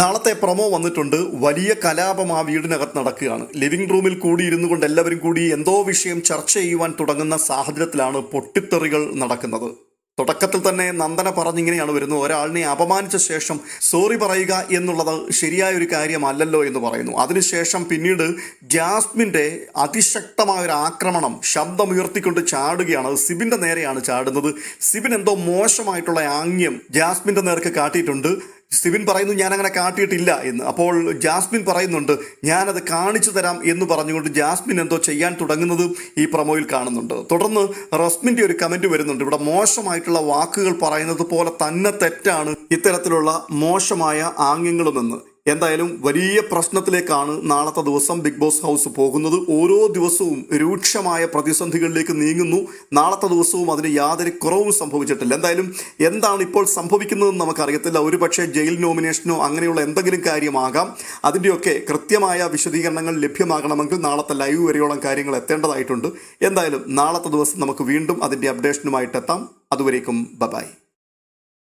നാളത്തെ പ്രൊമോ വന്നിട്ടുണ്ട്. വലിയ കലാപം ആ വീടിനകത്ത് നടക്കുകയാണ്. ലിവിംഗ് റൂമിൽ കൂടി ഇരുന്നു കൊണ്ട് എല്ലാവരും കൂടി എന്തോ വിഷയം ചർച്ച ചെയ്യുവാൻ തുടങ്ങുന്ന സാഹചര്യത്തിലാണ് പൊട്ടിത്തെറികൾ നടക്കുന്നത്. തുടക്കത്തിൽ തന്നെ നന്ദന പറഞ്ഞിങ്ങനെയാണ് വരുന്നത്. ഒരാളിനെ അപമാനിച്ച ശേഷം സോറി പറയുക എന്നുള്ളത് ശരിയായ ഒരു കാര്യമല്ലല്ലോ എന്ന് പറയുന്നു. അതിനുശേഷം പിന്നീട് ജാസ്മിന്റെ അതിശക്തമായ ഒരു ആക്രമണം ശബ്ദമുയർത്തിക്കൊണ്ട് ചാടുകയാണ്. സിബിന്റെ നേരെയാണ് ചാടുന്നത്. സിബിൻ എന്തോ മോശമായിട്ടുള്ള ആംഗ്യം ജാസ്മിന്റെ നേർക്ക് കാട്ടിയിട്ടുണ്ട്. സിബിൻ പറയുന്നു ഞാൻ അങ്ങനെ കാട്ടിയിട്ടില്ല എന്ന്. അപ്പോൾ ജാസ്മിൻ പറയുന്നുണ്ട് ഞാനത് കാണിച്ചു തരാം എന്ന് പറഞ്ഞുകൊണ്ട് ജാസ്മിൻ എന്തോ ചെയ്യാൻ തുടങ്ങുന്നത് ഈ പ്രൊമോയിൽ കാണുന്നുണ്ട്. തുടർന്ന് റസ്മിന്റെ ഒരു കമന്റ് വരുന്നുണ്ട് ഇവിടെ മോശമായിട്ടുള്ള വാക്കുകൾ പറയുന്നത് പോലെ തന്നെ തെറ്റാണ്. ഇത്തരത്തിലുള്ള മോശമായ ആംഗ്യങ്ങളുമെന്ന്. എന്തായാലും വലിയ പ്രശ്നത്തിലേക്കാണ് നാളത്തെ ദിവസം ബിഗ് ബോസ് ഹൗസ് പോകുന്നത്. ഓരോ ദിവസവും രൂക്ഷമായ പ്രതിസന്ധികളിലേക്ക് നീങ്ങുന്നു. നാളത്തെ ദിവസവും അതിന് യാതൊരു കുറവും സംഭവിച്ചിട്ടില്ല. എന്തായാലും എന്താണ് ഇപ്പോൾ സംഭവിക്കുന്നതെന്ന് നമുക്കറിയത്തില്ല. ഒരു പക്ഷേ ജയിൽ നോമിനേഷനോ അങ്ങനെയുള്ള എന്തെങ്കിലും കാര്യമാകാം. അതിന്റെയൊക്കെ കൃത്യമായ വിശദീകരണങ്ങൾ ലഭ്യമാകണമെങ്കിൽ നാളത്തെ ലൈവ് വരെയോളം കാര്യങ്ങൾ എത്തേണ്ടതായിട്ടുണ്ട്. എന്തായാലും നാളത്തെ ദിവസം നമുക്ക് വീണ്ടും അതിന്റെ അപ്ഡേഷനുമായിട്ട് എത്താം അതുവരേക്കും ബബായ്